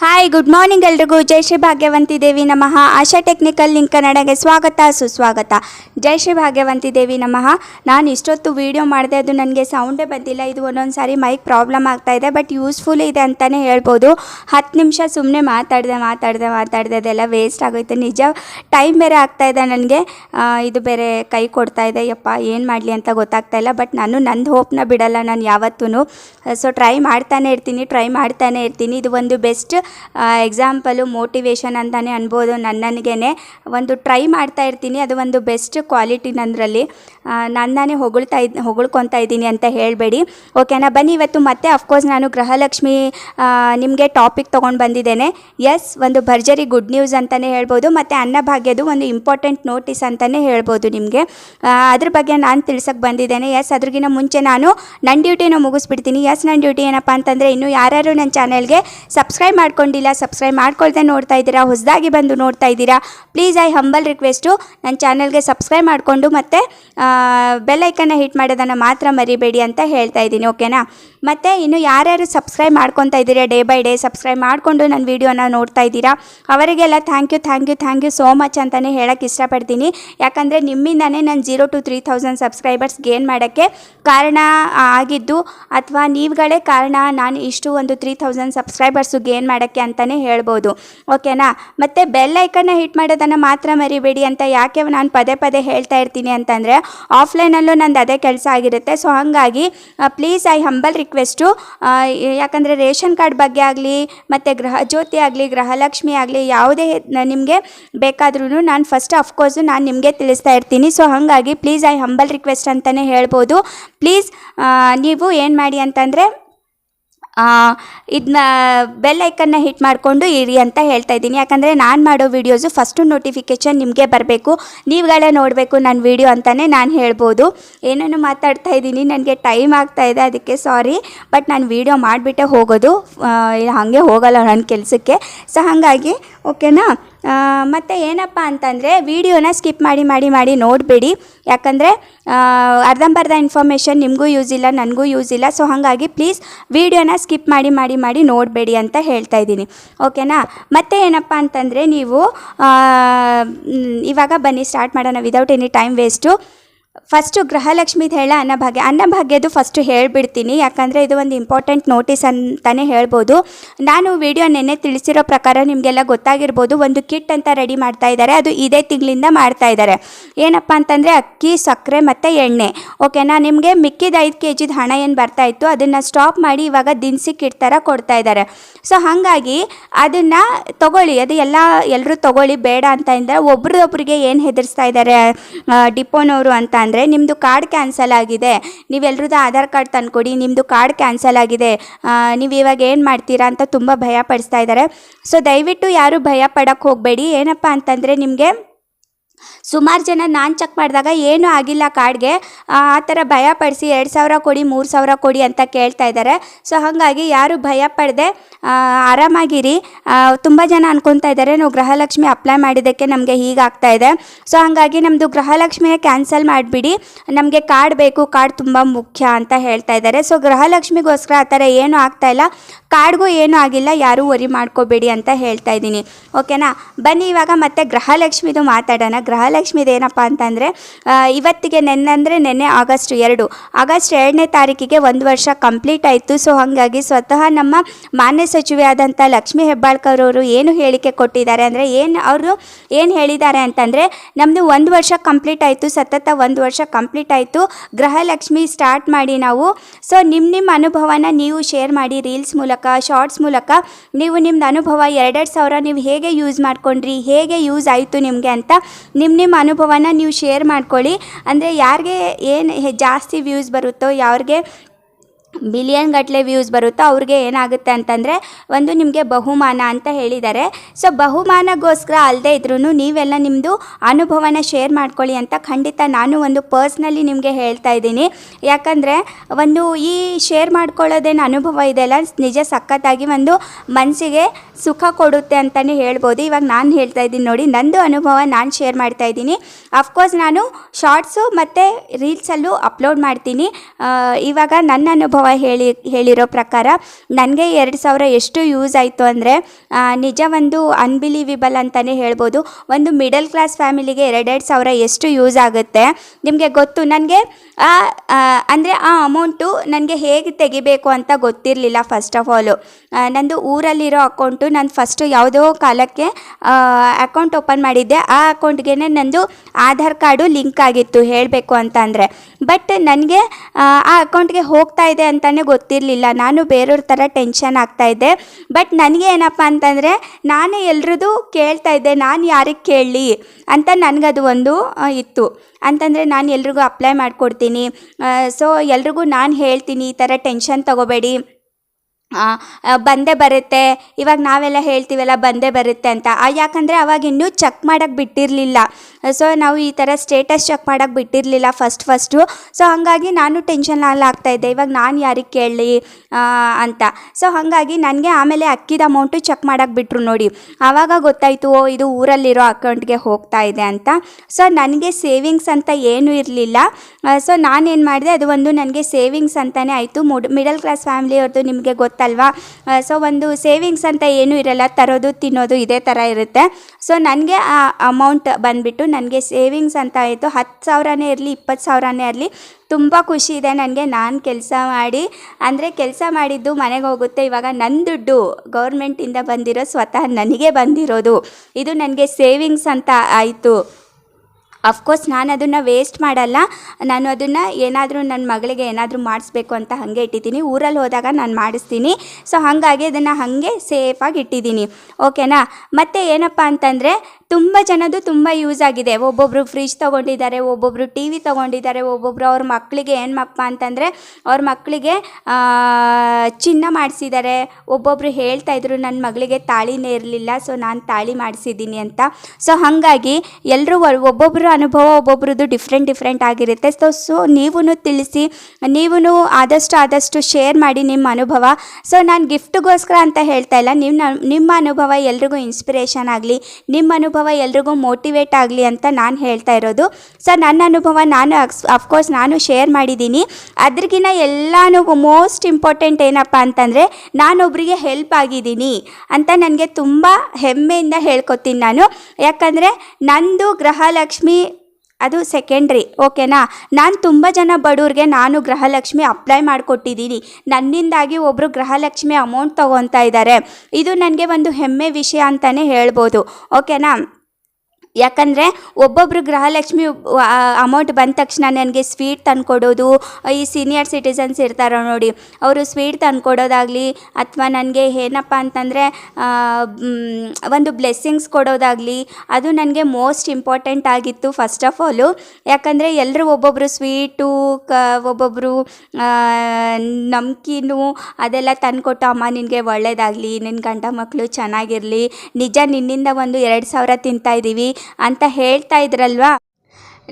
Hi good morning ಎಲ್ರಿಗೂ. ಜೈ ಶ್ರೀ ಭಾಗ್ಯವಂತಿ ದೇವಿ ನಮಃ. ಆಶಾ technical link ಕನ್ನಡಗೆ ಸ್ವಾಗತ, ಸುಸ್ವಾಗತ. ಜೈ ಶ್ರೀ ಭಾಗ್ಯವಂತಿ ದೇವಿ ನಮಃ. ನಾನು ಇಷ್ಟೊತ್ತು ವೀಡಿಯೋ ಮಾಡಿದೆ, ಅದು ನನಗೆ ಸೌಂಡೇ ಬಂದಿಲ್ಲ. ಇದು ಒಂದೊಂದು ಸಾರಿ ಮೈಕ್ ಪ್ರಾಬ್ಲಮ್ ಆಗ್ತಾ ಇದೆ ಬಟ್ ಯೂಸ್ಫುಲ್ ಇದೆ ಅಂತಲೇ ಹೇಳ್ಬೋದು. ಹತ್ತು ನಿಮಿಷ ಸುಮ್ಮನೆ ಮಾತಾಡಿದೆ ಮಾತಾಡಿದೆ ಮಾತಾಡಿದೆ, ಅದೆಲ್ಲ ವೇಸ್ಟ್ ಆಗೋಯ್ತು. ನಿಜ ಟೈಮ್ ಬೇರೆ ಆಗ್ತಾ ಇದೆ ನನಗೆ. ಇದು ಬೇರೆ ಕೈ ಕೊಡ್ತಾ ಇದೆ. ಯಪ್ಪ, ಏನು ಮಾಡಲಿ ಅಂತ ಗೊತ್ತಾಗ್ತಾ ಇಲ್ಲ ಬಟ್ ನಾನು ನಂದು ಹೋಪ್ನ ಬಿಡಲ್ಲ ನಾನು ಯಾವತ್ತೂ ಸೊ ಟ್ರೈ ಮಾಡ್ತಾನೆ ಇರ್ತೀನಿ ಟ್ರೈ ಮಾಡ್ತಾನೆ ಇರ್ತೀನಿ. ಇದು ಒಂದು ಬೆಸ್ಟ್ ಎಕ್ಸಾಂಪಲು ಮೋಟಿವೇಶನ್ ಅಂತಲೇ ಅನ್ಬೋದು ನನ್ನ ನನಗೇ ಒಂದು ಟ್ರೈ ಮಾಡ್ತಾ ಇರ್ತೀನಿ, ಅದು ಒಂದು ಬೆಸ್ಟ್ ಕ್ವಾಲಿಟಿ ನನ್ನರಲ್ಲಿ ನನ್ನನ್ನೇ ಹೊಗಳ್ತಾ ಇದ್, ಹೊಗಳ್ಕೊತಾ ಇದ್ದೀನಿ ಅಂತ ಹೇಳಬೇಡಿ. ಓಕೆನಾ ಬನ್ನಿ ಇವತ್ತು ಮತ್ತೆ ಅಫ್ಕೋರ್ಸ್ ನಾನು ಗೃಹಲಕ್ಷ್ಮಿ ನಿಮಗೆ ಟಾಪಿಕ್ ತೊಗೊಂಡು ಬಂದಿದ್ದೇನೆ. ಎಸ್ ಒಂದು ಭರ್ಜರಿ ಗುಡ್ ನ್ಯೂಸ್ ಅಂತಲೇ ಹೇಳ್ಬೋದು, ಮತ್ತು ಅನ್ನಭಾಗ್ಯದು ಒಂದು ಇಂಪಾರ್ಟೆಂಟ್ ನೋಟಿಸ್ ಅಂತಲೇ ಹೇಳ್ಬೋದು ನಿಮಗೆ. ಅದ್ರ ಬಗ್ಗೆ ನಾನು ತಿಳ್ಸೋಕ್ಕೆ ಬಂದಿದ್ದೇನೆ. ಎಸ್ ಅದ್ರಿಗಿನ ಮುಂಚೆ ನಾನು ನನ್ನ ಡ್ಯೂಟಿನ ಮುಗಿಸ್ಬಿಡ್ತೀನಿ. ಎಸ್ ನನ್ನ ಡ್ಯೂಟಿ ಏನಪ್ಪ ಅಂತಂದರೆ, ಇನ್ನು ಯಾರ್ಯಾರು ನನ್ನ ಚಾನೆಲ್ಗೆ ಸಬ್ಸ್ಕ್ರೈಬ್ ಮಾಡ್ಕೊಂಡಿಲ್ಲ ಸಬ್ಸ್ಕ್ರೈಬ್ ಮಾಡ್ಕೊಳ್ದೆ ನೋಡ್ತಾ ಇದ್ದೀರಾ, ಹೊಸದಾಗಿ ಬಂದು ನೋಡ್ತಾ ಇದ್ದೀರಾ ಪ್ಲೀಸ್ ಐ ಹಂಬಲ್ ರಿಕ್ವೆಸ್ಟು ನನ್ನ ಚಾನಲ್ಗೆ ಸಬ್ಸ್ಕ್ರೈಬ್ ಮಾಡಿಕೊಂಡು ಮತ್ತು ಬೆಲ್ ಐಕನ್ನ ಹಿಟ್ ಮಾಡೋದನ್ನು ಮಾತ್ರ ಮರಿಬೇಡಿ ಅಂತ ಹೇಳ್ತಾ ಇದ್ದೀನಿ ಓಕೆನಾ ಮತ್ತು ಇನ್ನು ಯಾರ್ಯಾರು ಸಬ್ಸ್ಕ್ರೈಬ್ ಮಾಡ್ಕೊತಾ ಇದ್ದೀರಾ ಡೇ ಬೈ ಡೇ ಸಬ್ಸ್ಕ್ರೈಬ್ ಮಾಡಿಕೊಂಡು ನನ್ನ ವೀಡಿಯೋನ ನೋಡ್ತಾ ಇದ್ದೀರಾ, ಅವರಿಗೆಲ್ಲ thank you thank you thank you so much ಅಂತಲೇ ಹೇಳೋಕ್ಕೆ ಇಷ್ಟಪಡ್ತೀನಿ. ಯಾಕಂದರೆ ನಿಮ್ಮಿಂದನೇ ನಾನು zero to three thousand subscribers gain ಮಾಡೋಕ್ಕೆ ಕಾರಣ ಆಗಿದ್ದು, ಅಥವಾ ನೀವುಗಳೇ ಕಾರಣ, ನಾನು ಇಷ್ಟು ಒಂದು ತ್ರೀ ತೌಸಂಡ್ ಸಬ್ಸ್ಕ್ರೈಬರ್ಸು ಗೇನ್ ಮಾಡೋಕ್ಕೆ ಅಂತಲೇ ಹೇಳ್ಬೋದು. ಓಕೆನಾ? ಮತ್ತು ಬೆಲ್ ಐಕನ್ನ ಹಿಟ್ ಮಾಡೋದನ್ನು ಮಾತ್ರ ಮರಿಬೇಡಿ ಅಂತ ಯಾಕೆ ನಾನು ಪದೇ ಪದೇ ಹೇಳ್ತಾ ಇರ್ತೀನಿ ಅಂತಂದರೆ ಆಫ್ಲೈನಲ್ಲೂ ನಂದು ಅದೇ ಕೆಲಸ ಆಗಿರುತ್ತೆ. ಸೊ ಹಾಗಾಗಿ ಪ್ಲೀಸ್ ಐ ಹಂಬಲ್ ರಿಕ್ವೆಸ್ಟು ಯಾಕಂದರೆ ರೇಷನ್ ಕಾರ್ಡ್ ಬಗ್ಗೆ ಆಗಲಿ, ಮತ್ತು ಗೃಹ ಜ್ಯೋತಿ ಆಗಲಿ, ಗೃಹಲಕ್ಷ್ಮಿ ಆಗಲಿ, ಯಾವುದೇ ನಿಮಗೆ ಬೇಕಾದ್ರೂ ನಾನು ಫಸ್ಟ್ ಅಫ್ಕೋರ್ಸು ನಾನು ನಿಮಗೆ ತಿಳಿಸ್ತಾ ಇರ್ತೀನಿ. ಸೊ ಹಾಗಾಗಿ ಪ್ಲೀಸ್ ಐ ಹಂಬಲ್ ರಿಕ್ವೆಸ್ಟ್ ಅಂತಲೇ ಹೇಳ್ಬೋದು. ಪ್ಲೀಸ್ ನೀವು ಏನು ಮಾಡಿ ಅಂತಂದರೆ ಇದನ್ನ ಬೆಲ್ ಹಿಟ್ ಮಾಡಿಕೊಂಡು ಇರಿ ಅಂತ ಹೇಳ್ತಾ ಇದ್ದೀನಿ. ಯಾಕಂದರೆ ನಾನು ಮಾಡೋ ವೀಡಿಯೋಸು ಫಸ್ಟು ನೋಟಿಫಿಕೇಷನ್ ನಿಮಗೆ ಬರಬೇಕು. ನೀವುಗಳೇ ನೋಡಬೇಕು ನನ್ನ ವೀಡಿಯೋ ಅಂತಲೇ ನಾನು ಹೇಳ್ಬೋದು. ಏನೇನು ಮಾತಾಡ್ತಾ ಇದ್ದೀನಿ, ನನಗೆ ಟೈಮ್ ಆಗ್ತಾ ಇದೆ ಅದಕ್ಕೆ ಸಾರಿ ಬಟ್ ನಾನು ವೀಡಿಯೋ ಮಾಡಿಬಿಟ್ಟೆ ಹೋಗೋದು. ಹಾಗೆ ಹೋಗಲ್ಲ ನನ್ನ ಕೆಲಸಕ್ಕೆ. ಸೊ ಹಾಗಾಗಿ ಓಕೆನಾ ಮತ್ತು ಏನಪ್ಪ ಅಂತಂದರೆ ವೀಡಿಯೋನ ಸ್ಕಿಪ್ ಮಾಡಿ ಮಾಡಿ ಮಾಡಿ ನೋಡಬೇಡಿ. ಯಾಕಂದರೆ ಅರ್ಧಂಬರ್ಧ ಇನ್ಫಾರ್ಮೇಷನ್ ನಿಮಗೂ ಯೂಸ್ ಇಲ್ಲ, ನನಗೂ ಯೂಸ್ ಇಲ್ಲ. ಸೊ ಹಾಗಾಗಿ ಪ್ಲೀಸ್ ವೀಡಿಯೋನ ಸ್ಕಿಪ್ ಮಾಡಿ ಮಾಡಿ ಮಾಡಿ ನೋಡಬೇಡಿ ಅಂತ ಹೇಳ್ತಾ ಇದ್ದೀನಿ. ಓಕೆನಾ ಮತ್ತು ಏನಪ್ಪ ಅಂತಂದರೆ ನೀವು ಇವಾಗ ಬನ್ನಿ ಸ್ಟಾರ್ಟ್ ಮಾಡೋಣ without any time waste first ಗೃಹಲಕ್ಷ್ಮಿದು ಹೇಳ ಅನ್ನಭಾಗ್ಯ ಅನ್ನಭಾಗ್ಯದು ಫಸ್ಟು ಹೇಳಿಬಿಡ್ತೀನಿ. ಯಾಕಂದರೆ ಇದು ಒಂದು ಇಂಪಾರ್ಟೆಂಟ್ ನೋಟಿಸ್ ಅಂತಲೇ ಹೇಳ್ಬೋದು. ನಾನು ವಿಡಿಯೋ ನೆನ್ನೆ ತಿಳಿಸಿರೋ ಪ್ರಕಾರ ನಿಮಗೆಲ್ಲ ಗೊತ್ತಾಗಿರ್ಬೋದು, ಒಂದು ಕಿಟ್ ಅಂತ ರೆಡಿ ಮಾಡ್ತಾ ಇದ್ದಾರೆ ಅದು ಇದೇ ತಿಂಗಳಿಂದ ಮಾಡ್ತಾ ಇದ್ದಾರೆ ಏನಪ್ಪ ಅಂತಂದರೆ ಅಕ್ಕಿ, ಸಕ್ಕರೆ ಮತ್ತು ಎಣ್ಣೆ. ಓಕೆನಾ ನಿಮಗೆ ಮಿಕ್ಕಿದ ಐದು ಕೆ ಜಿದು ಹಣ ಏನು ಬರ್ತಾ ಇತ್ತು? ಅದನ್ನು ಸ್ಟಾಪ್ ಮಾಡಿ ಇವಾಗ ದಿನಸಿ ಕಿಟ್ ಥರ ಕೊಡ್ತಾ ಇದ್ದಾರೆ ಸೊ ಹಾಗಾಗಿ ಅದನ್ನು ತಗೊಳ್ಳಿ. ಅದು ಎಲ್ಲ ಎಲ್ಲರೂ ತಗೊಳ್ಳಿ. ಬೇಡ ಅಂತ ಇದ್ದರೆ ಒಬ್ರದೊಬ್ರಿಗೆ ಏನು ಹೆದರಿಸ್ತಾ ಇದ್ದಾರೆ ಡಿಪೋನವರು ಅಂತ ಅಂದರೆ ನಿಮ್ಮದು ಕಾರ್ಡ್ ಕ್ಯಾನ್ಸಲ್ ಆಗಿದೆ. ನೀವೆಲ್ರದ್ದು ಆಧಾರ್ ಕಾರ್ಡ್ ತಂದುಕೊಡಿ ನಿಮ್ಮದು ಕಾರ್ಡ್ ಕ್ಯಾನ್ಸಲ್ ಆಗಿದೆ. ನೀವು ಇವಾಗ ಏನು ಮಾಡ್ತೀರಾ ಅಂತ ತುಂಬ ಭಯ ಪಡಿಸ್ತಾ ಇದ್ದಾರೆ ಸೊ ದಯವಿಟ್ಟು ಯಾರೂ ಭಯ ಪಡೋಕ್ಕೆ ಹೋಗಬೇಡಿ. ಏನಪ್ಪ ಅಂತಂದರೆ ನಿಮಗೆ ಸುಮಾರು ಜನ ನಾನು ಚೆಕ್ ಮಾಡಿದಾಗ ಏನೂ ಆಗಿಲ್ಲ ಕಾರ್ಡ್ಗೆ. ಆ ಥರ ಭಯ ಪಡಿಸಿ ಎರಡು ಸಾವಿರ ಕೊಡಿ, ಮೂರು ಸಾವಿರ ಕೊಡಿ ಅಂತ ಕೇಳ್ತಾ ಇದ್ದಾರೆ ಸೊ, ಹಾಗಾಗಿ ಯಾರು ಭಯ ಪಡದೆ ಆರಾಮಾಗಿರಿ. ತುಂಬ ಜನ ಅನ್ಕೊತಾ ಇದ್ದಾರೆ ನಾವು ಗೃಹಲಕ್ಷ್ಮಿ ಅಪ್ಲೈ ಮಾಡಿದ್ದಕ್ಕೆ ನಮಗೆ ಹೀಗಾಗ್ತಾ ಇದೆ. ಸೊ, ಹಾಗಾಗಿ ನಮ್ಮದು ಗೃಹಲಕ್ಷ್ಮಿಯ ಕ್ಯಾನ್ಸಲ್ ಮಾಡಿಬಿಡಿ. ನಮಗೆ ಕಾರ್ಡ್ ಬೇಕು ಕಾರ್ಡ್ ತುಂಬ ಮುಖ್ಯ ಅಂತ ಹೇಳ್ತಾ ಇದ್ದಾರೆ ಸೊ, ಗೃಹಲಕ್ಷ್ಮಿಗೋಸ್ಕರ ಆ ಥರ ಏನೂ ಆಗ್ತಾಯಿಲ್ಲ ಕಾರ್ಡ್ಗೂ ಏನೂ ಆಗಿಲ್ಲ, ಯಾರೂ ವರಿ ಮಾಡ್ಕೋಬೇಡಿ ಅಂತ ಹೇಳ್ತಾ ಇದ್ದೀನಿ. ಓಕೆನಾ ಬನ್ನಿ ಇವಾಗ ಮತ್ತೆ ಗೃಹಲಕ್ಷ್ಮಿದು ಮಾತಾಡೋಣ. ಗೃಹಲಕ್ಷ್ಮಿದು ಏನಪ್ಪ ಅಂತಂದರೆ ಇವತ್ತಿಗೆ ನೆನ್ನೆ ಅಂದರೆ ನೆನ್ನೆ ಆಗಸ್ಟ್ ಎರಡು. ಆಗಸ್ಟ್ ಎರಡನೇ ತಾರೀಕಿಗೆ ಒಂದು ವರ್ಷ ಕಂಪ್ಲೀಟ್ ಆಯಿತು. ಸೊ ಹಾಗಾಗಿ ಸ್ವತಃ ನಮ್ಮ ಮಾನ್ಯ ಸಚಿವೆ ಆದಂಥ ಲಕ್ಷ್ಮೀ ಹೆಬ್ಬಾಳ್ಕರ್ ಅವರು ಏನು ಹೇಳಿಕೆ ಕೊಟ್ಟಿದ್ದಾರೆ ಅಂದರೆ, ಏನು ಅವರು ಏನು ಹೇಳಿದ್ದಾರೆ ಅಂತಂದರೆ ನಮ್ಮದು ಒಂದು ವರ್ಷ ಕಂಪ್ಲೀಟ್ ಆಯಿತು, ಸತತ ಒಂದು ವರ್ಷ ಕಂಪ್ಲೀಟ್ ಆಯಿತು. ಗೃಹಲಕ್ಷ್ಮಿ ಸ್ಟಾರ್ಟ್ ಮಾಡಿ ನಾವು. ಸೊ ನಿಮ್ಮ ನಿಮ್ಮ ಅನುಭವನ ನೀವು ಶೇರ್ ಮಾಡಿ ರೀಲ್ಸ್ ಮೂಲಕ ಶಾರ್ಟ್ಸ್ ಮೂಲಕ ನೀವು ನಿಮ್ಮದು ಅನುಭವ ಎರಡೆರಡು ಸಾವಿರ ನೀವು ಹೇಗೆ ಯೂಸ್ ಮಾಡ್ಕೊಂಡ್ರಿ, ಹೇಗೆ ಯೂಸ್ ಆಯಿತು ನಿಮಗೆ ಅಂತ ನಿಮ್ಮ ನಿಮ್ಮ ಅನುಭವನ ನೀವು ಶೇರ್ ಮಾಡ್ಕೊಳ್ಳಿ. ಅಂದರೆ ಯಾರಿಗೆ ಏನು ಜಾಸ್ತಿ ವ್ಯೂಸ್ ಬರುತ್ತೋ, ಯಾರಿಗೆ ಬಿಲಿಯನ್ ಗಟ್ಟಲೆ ವ್ಯೂಸ್ ಬರುತ್ತೋ ಅವ್ರಿಗೆ ಏನಾಗುತ್ತೆ ಅಂತಂದರೆ ಒಂದು ನಿಮಗೆ ಬಹುಮಾನ ಅಂತ ಹೇಳಿದ್ದಾರೆ. ಸೊ ಬಹುಮಾನಗೋಸ್ಕರ ಅಲ್ಲದೆ ಇದ್ರೂ ನೀವೆಲ್ಲ ನಿಮ್ಮದು ಅನುಭವನ ಶೇರ್ ಮಾಡ್ಕೊಳ್ಳಿ ಅಂತ ಖಂಡಿತ ನಾನು ಒಂದು ಪರ್ಸ್ನಲಿ ನಿಮಗೆ ಹೇಳ್ತಾ ಇದ್ದೀನಿ. ಯಾಕಂದರೆ ಒಂದು ಈ ಶೇರ್ ಮಾಡ್ಕೊಳ್ಳೋದೇನು ಅನುಭವ ಇದೆಯಲ್ಲ ನಿಜ ಸಖತ್ತಾಗಿ ಒಂದು ಮನಸ್ಸಿಗೆ ಸುಖ ಕೊಡುತ್ತೆ ಅಂತಲೇ ಹೇಳ್ಬೋದು. ಇವಾಗ ನಾನು ಹೇಳ್ತಾ ಇದ್ದೀನಿ ನೋಡಿ, ನಂದು ಅನುಭವ ನಾನು ಶೇರ್ ಮಾಡ್ತಾ ಇದ್ದೀನಿ. ಅಫ್ಕೋರ್ಸ್ ನಾನು ಶಾರ್ಟ್ಸು ಮತ್ತು ರೀಲ್ಸಲ್ಲೂ ಅಪ್ಲೋಡ್ ಮಾಡ್ತೀನಿ. ಇವಾಗ ನನ್ನ ಅನುಭವ ಅನುಭವ ಹೇಳಿ, ಹೇಳಿರೋ ಪ್ರಕಾರ ನನಗೆ ಎರಡು ಸಾವಿರ ಎಷ್ಟು ಯೂಸ್ ಆಯಿತು ಅಂದರೆ ನಿಜ ಒಂದು ಅನ್ಬಿಲೀವಿಬಲ್ ಅಂತಲೇ ಹೇಳ್ಬೋದು. ಒಂದು ಮಿಡಲ್ ಕ್ಲಾಸ್ ಫ್ಯಾಮಿಲಿಗೆ ಎರಡೆರಡು ಸಾವಿರ ಎಷ್ಟು ಯೂಸ್ ಆಗುತ್ತೆ? ನಿಮಗೆ ಗೊತ್ತು? ನನಗೆ ಅಂದರೆ ಆ ಅಮೌಂಟು ನನಗೆ ಹೇಗೆ ತೆಗಿಬೇಕು ಅಂತ ಗೊತ್ತಿರಲಿಲ್ಲ ಫಸ್ಟ್ ಆಫ್ ಆಲು ನಂದು ಊರಲ್ಲಿರೋ ಅಕೌಂಟು ನಾನು ಫಸ್ಟು ಯಾವುದೋ ಕಾಲಕ್ಕೆ ಅಕೌಂಟ್ ಓಪನ್ ಮಾಡಿದ್ದೆ. ಆ ಅಕೌಂಟ್ಗೆ ನಂದು ಆಧಾರ್ ಕಾರ್ಡು ಲಿಂಕ್ ಆಗಿತ್ತು ಹೇಳಬೇಕು ಅಂತ ಅಂದರೆ. ಬಟ್ ನನಗೆ, ಆ ಅಕೌಂಟ್ಗೆ ಹೋಗ್ತಾ ಇದೆ ಅಂತಲೇ ಗೊತ್ತಿರಲಿಲ್ಲ. ನಾನು ಬೇರೆಯವ್ರ ಥರ ಟೆನ್ಷನ್ ಆಗ್ತಾಯಿದ್ದೆ ಬಟ್ ನನಗೆ ಏನಪ್ಪ ಅಂತಂದರೆ, ನಾನೇ ಎಲ್ರದ್ದು ಕೇಳ್ತಾ ಇದ್ದೆ. ನಾನು ಯಾರಿಗೆ ಕೇಳಲಿ ಅಂತ ನನಗದು ಒಂದು ಇತ್ತು. ಅಂತಂದರೆ ನಾನು ಎಲ್ರಿಗೂ ಅಪ್ಲೈ ಮಾಡಿಕೊಡ್ತೀನಿ. ಸೊ ಎಲ್ರಿಗೂ ನಾನು ಹೇಳ್ತೀನಿ, ಈ ಥರ ಟೆನ್ಷನ್ ತೊಗೋಬೇಡಿ. ಬಂದೇ ಬರುತ್ತೆ. ಇವಾಗ ನಾವೆಲ್ಲ ಹೇಳ್ತೀವಲ್ಲ, ಬಂದೇ ಬರುತ್ತೆ ಅಂತ. ಯಾಕಂದರೆ ಅವಾಗ ಇನ್ನೂ ಚೆಕ್ ಮಾಡೋಕ್ಕೆ ಬಿಟ್ಟಿರಲಿಲ್ಲ. ಸೊ ನಾವು ಈ ಥರ ಸ್ಟೇಟಸ್ ಚೆಕ್ ಮಾಡೋಕ್ಕೆ ಬಿಟ್ಟಿರಲಿಲ್ಲ ಫಸ್ಟ್ ಫಸ್ಟು ಸೊ ಹಾಗಾಗಿ ನಾನು ಟೆನ್ಷನ್ ಎಲ್ಲ ಆಗ್ತಾಯಿದ್ದೆ ಇವಾಗ ನಾನು ಯಾರಿಗೆ ಕೇಳಲಿ ಅಂತ. ಸೊ ಹಾಗಾಗಿ ನನಗೆ ಆಮೇಲೆ ಅಕ್ಕಿದ ಅಮೌಂಟು ಚೆಕ್ ಮಾಡೋಕ್ಕೆ ಬಿಟ್ಟರು ನೋಡಿ. ಆವಾಗ ಗೊತ್ತಾಯಿತು, ಓ, ಇದು ಊರಲ್ಲಿರೋ ಅಕೌಂಟ್ಗೆ ಹೋಗ್ತಾ ಇದೆ ಅಂತ. ಸೊ ನನಗೆ ಸೇವಿಂಗ್ಸ್ ಅಂತ ಏನೂ ಇರಲಿಲ್ಲ. ಸೊ ನಾನೇನು ಮಾಡಿದೆ, ಅದು ಒಂದು ನನಗೆ ಸೇವಿಂಗ್ಸ್ ಅಂತಲೇ ಆಯಿತು. ಮುಡ್ ಮಿಡಲ್ ಕ್ಲಾಸ್ ಫ್ಯಾಮಿಲಿಯವ್ರದ್ದು ನಿಮಗೆ ಗೊತ್ತಲ್ವಾ ಸೊ ಒಂದು ಸೇವಿಂಗ್ಸ್ ಅಂತ ಏನೂ ಇರಲ್ಲ, ತರೋದು, ತಿನ್ನೋದು ಇದೇ ಥರ ಇರುತ್ತೆ. ಸೊ ನನಗೆ ಆ ಅಮೌಂಟ್ ಬಂದುಬಿಟ್ಟು ನನಗೆ ಸೇವಿಂಗ್ಸ್ ಅಂತ ಆಯಿತು, ಹತ್ತು ಸಾವಿರನೇ ಇರಲಿ, ಇಪ್ಪತ್ತು ಸಾವಿರನೇ ಇರಲಿ, ತುಂಬ ಖುಷಿ ಇದೆ ನನಗೆ. ನಾನು ಕೆಲಸ ಮಾಡಿ, ಅಂದರೆ ಕೆಲಸ ಮಾಡಿದ್ದು ಮನೆಗೆ ಹೋಗುತ್ತೆ. ಇವಾಗ ನನ್ನ ದುಡ್ಡು ಗೌರ್ಮೆಂಟಿಂದ ಬಂದಿರೋ ಸ್ವತಃ ನನಗೆ ಬಂದಿರೋದು. ಇದು ನನಗೆ ಸೇವಿಂಗ್ಸ್ ಅಂತ ಆಯಿತು. ಅಫ್ಕೋರ್ಸ್ ನಾನು ಅದನ್ನು ವೇಸ್ಟ್ ಮಾಡಲ್ಲ. ನಾನು ಅದನ್ನು ಏನಾದರೂ ನನ್ನ ಮಗಳಿಗೆ ಏನಾದರೂ ಮಾಡಿಸ್ಬೇಕು ಅಂತ ಹಾಗೆ ಇಟ್ಟಿದ್ದೀನಿ. ಊರಲ್ಲಿ ಹೋದಾಗ ನಾನು ಮಾಡಿಸ್ತೀನಿ. ಸೊ ಹಾಗಾಗಿ ಅದನ್ನು ಹಾಗೆ ಸೇಫಾಗಿ ಇಟ್ಟಿದ್ದೀನಿ. ಓಕೆನಾ ಮತ್ತು ಏನಪ್ಪ ಅಂತಂದರೆ, ತುಂಬ ಜನದ್ದು ತುಂಬ ಯೂಸ್ ಆಗಿದೆ. ಒಬ್ಬೊಬ್ಬರು ಫ್ರಿಜ್ ತೊಗೊಂಡಿದ್ದಾರೆ ಒಬ್ಬೊಬ್ಬರು ಟಿ ವಿ ತೊಗೊಂಡಿದ್ದಾರೆ ಒಬ್ಬೊಬ್ಬರು ಅವ್ರ ಮಕ್ಕಳಿಗೆ ಏನಪ್ಪ ಅಂತಂದರೆ, ಅವ್ರ ಮಕ್ಕಳಿಗೆ ಚಿನ್ನ ಮಾಡಿಸಿದ್ದಾರೆ. ಒಬ್ಬೊಬ್ಬರು ಹೇಳ್ತಾ ಇದ್ರು ನನ್ನ ಮಗಳಿಗೆ ತಾಳಿನೇ ಇರಲಿಲ್ಲ ಸೊ ನಾನು ತಾಳಿ ಮಾಡಿಸಿದ್ದೀನಿ ಅಂತ. ಸೊ ಹಾಗಾಗಿ ಎಲ್ಲರೂ ಒಬ್ಬೊಬ್ಬರ ಅನುಭವ ಒಬ್ಬೊಬ್ರದ್ದು ಡಿಫ್ರೆಂಟ್ ಡಿಫ್ರೆಂಟ್ ಆಗಿರುತ್ತೆ. ಸೊ ಸೊ ನೀವು ತಿಳಿಸಿ ನೀವೂ ಆದಷ್ಟು ಆದಷ್ಟು ಶೇರ್ ಮಾಡಿ ನಿಮ್ಮ ಅನುಭವ. ಸೊ ನಾನು ಗಿಫ್ಟ್ಗೋಸ್ಕರ ಅಂತ ಹೇಳ್ತಾ ಇಲ್ಲ. ನಿಮ್ಮ ನಿಮ್ಮ ಅನುಭವ ಎಲ್ರಿಗೂ ಇನ್ಸ್ಪಿರೇಷನ್ ಆಗಲಿ, ನಿಮ್ಮ ಅನುಭವ ಎಲ್ರಿಗೂ ಮೋಟಿವೇಟ್ ಆಗಲಿ ಅಂತ ನಾನು ಹೇಳ್ತಾ ಇರೋದು. ಸೊ ನನ್ನ ಅನುಭವ ನಾನು ಅಫ್ಕೋರ್ಸ್ ನಾನು ಶೇರ್ ಮಾಡಿದ್ದೀನಿ. ಅದ್ರಿಗಿನ ಎಲ್ಲನೂ ಮೋಸ್ಟ್ ಇಂಪಾರ್ಟೆಂಟ್ ಏನಪ್ಪ ಅಂತಂದರೆ ನಾನೊಬ್ಬರಿಗೆ ಹೆಲ್ಪ್ ಆಗಿದ್ದೀನಿ ಅಂತ ನನಗೆ ತುಂಬ ಹೆಮ್ಮೆಯಿಂದ ಹೇಳ್ಕೊತೀನಿ ನಾನು. ಯಾಕಂದರೆ ನಂದು ಗೃಹಲಕ್ಷ್ಮಿ ಅದು ಸೆಕೆಂಡ್ರಿ ಓಕೆನಾ ನಾನು ತುಂಬ ಜನ ಬಡವ್ರಿಗೆ ನಾನು ಗೃಹಲಕ್ಷ್ಮಿ ಅಪ್ಲೈ ಮಾಡಿಕೊಟ್ಟಿದ್ದೀನಿ ನನ್ನಿಂದಾಗಿ ಒಬ್ಬರು ಗೃಹಲಕ್ಷ್ಮಿ ಅಮೌಂಟ್ ತೊಗೊತಾ ಇದ್ದಾರೆ ಇದು ನನಗೆ ಒಂದು ಹೆಮ್ಮೆ ವಿಷಯ ಅಂತಲೇ ಹೇಳ್ಬೋದು ಓಕೆನಾ ಯಾಕಂದರೆ ಒಬ್ಬೊಬ್ಬರು ಗೃಹಲಕ್ಷ್ಮಿ ಅಮೌಂಟ್ ಬಂದ ತಕ್ಷಣ ನನಗೆ ಸ್ವೀಟ್ ತಂದುಕೊಡೋದು, ಈ ಸೀನಿಯರ್ ಸಿಟಿಸನ್ಸ್ ಇರ್ತಾರೋ ನೋಡಿ, ಅವರು ಸ್ವೀಟ್ ತಂದುಕೊಡೋದಾಗಲಿ ಅಥವಾ ನನಗೆ ಏನಪ್ಪ ಅಂತಂದರೆ ಒಂದು ಬ್ಲೆಸ್ಸಿಂಗ್ಸ್ ಕೊಡೋದಾಗಲಿ, ಅದು ನನಗೆ ಮೋಸ್ಟ್ ಇಂಪಾರ್ಟೆಂಟ್ ಆಗಿತ್ತು ಫಸ್ಟ್ ಆಫ್ ಆಲು ಯಾಕಂದರೆ ಎಲ್ಲರೂ ಒಬ್ಬೊಬ್ಬರು ಸ್ವೀಟು ಕ ಒಬ್ಬೊಬ್ಬರು ನಮ್ಕೀನು ಅದೆಲ್ಲ ತಂದುಕೊಟ್ಟು, ಅಮ್ಮ, ನಿನಗೆ ಒಳ್ಳೆಯದಾಗಲಿ ನಿನ್ನ ಗಂಡ ಮಕ್ಕಳು ಚೆನ್ನಾಗಿರಲಿ, ನಿಜ ನಿನ್ನಿಂದ ಒಂದು ಎರಡು ಸಾವಿರ ತಿಂತಾ ಇದ್ದೀವಿ ಅಂತ ಹೇಳ್ತಾ ಇದ್ರಲ್ವಾ?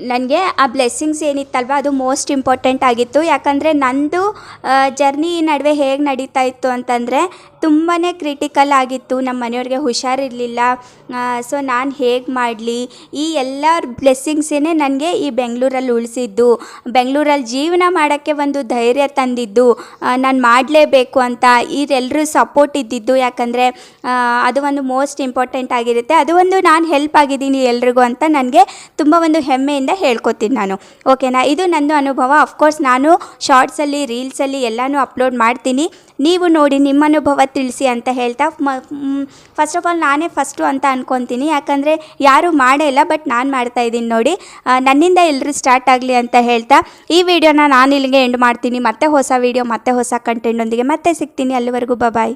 ನನಗೆ ಆ ಬ್ಲೆಸ್ಸಿಂಗ್ಸ್ ಏನಿತ್ತಲ್ವ? ಅದು ಮೋಸ್ಟ್ ಇಂಪಾರ್ಟೆಂಟ್ ಆಗಿತ್ತು. ಯಾಕಂದರೆ ನಂದು ಜರ್ನಿ ಈ ನಡುವೆ ಹೇಗೆ ನಡೀತಾ ಇತ್ತು ಅಂತಂದರೆ ತುಂಬಾ ಕ್ರಿಟಿಕಲ್ ಆಗಿತ್ತು. ನಮ್ಮ ಮನೆಯವ್ರಿಗೆ ಹುಷಾರಿರಲಿಲ್ಲ. ಸೊ ನಾನು ಹೇಗೆ ಮಾಡಲಿ? ಈ ಎಲ್ಲ ಬ್ಲೆಸ್ಸಿಂಗ್ಸೇ ನನಗೆ ಈ ಬೆಂಗಳೂರಲ್ಲಿ ಉಳಿಸಿದ್ದು ಬೆಂಗಳೂರಲ್ಲಿ ಜೀವನ ಮಾಡೋಕ್ಕೆ ಒಂದು ಧೈರ್ಯ ತಂದಿದ್ದು ನಾನು ಮಾಡಲೇಬೇಕು ಅಂತ ಇವರೆಲ್ಲರೂ ಸಪೋರ್ಟ್ ಇದ್ದಿದ್ದು, ಯಾಕಂದರೆ ಅದು ಒಂದು ಮೋಸ್ಟ್ ಇಂಪಾರ್ಟೆಂಟ್ ಆಗಿರುತ್ತೆ. ಅದು ಒಂದು ನಾನು ಹೆಲ್ಪ್ ಆಗಿದ್ದೀನಿ ಎಲ್ರಿಗೂ ಅಂತ ನನಗೆ ತುಂಬ ಒಂದು ಹೆಮ್ಮೆಯಿಂದ ಹೇಳ್ಕೊತೀನಿ ನಾನು. ಓಕೆನಾ ಇದು ನಂದು ಅನುಭವ. ಅಫ್ಕೋರ್ಸ್ ನಾನು ಶಾರ್ಟ್ಸಲ್ಲಿ ರೀಲ್ಸಲ್ಲಿ ಎಲ್ಲನೂ ಅಪ್ಲೋಡ್ ಮಾಡ್ತೀನಿ. ನೀವು ನೋಡಿ ನಿಮ್ಮ ಅನುಭವ ತಿಳಿಸಿ ಅಂತ ಹೇಳ್ತಾ ಫಸ್ಟ್ ಆಫ್ ಆಲ್ ನಾನೇ ಫಸ್ಟು ಅಂತ ಅನ್ಕೊತೀನಿ. ಯಾಕಂದರೆ ಯಾರೂ ಮಾಡೇ ಇಲ್ಲ, ಬಟ್ ನಾನು ಮಾಡ್ತಾ ಇದ್ದೀನಿ ನೋಡಿ. ನನ್ನಿಂದ ಎಲ್ಲರೂ ಸ್ಟಾರ್ಟ್ ಆಗಲಿ ಅಂತ ಹೇಳ್ತಾ ಈ ವಿಡಿಯೋನ ನಾನು ಇಲ್ಲಿಗೆ ಎಂಡ್ ಮಾಡ್ತೀನಿ. ಮತ್ತೆ ಹೊಸ ವಿಡಿಯೋ ಮತ್ತೆ ಹೊಸ ಕಂಟೆಂಟೊಂದಿಗೆ ಮತ್ತೆ ಸಿಗ್ತೀನಿ. ಅಲ್ಲಿವರೆಗೂ ಬಾಯ್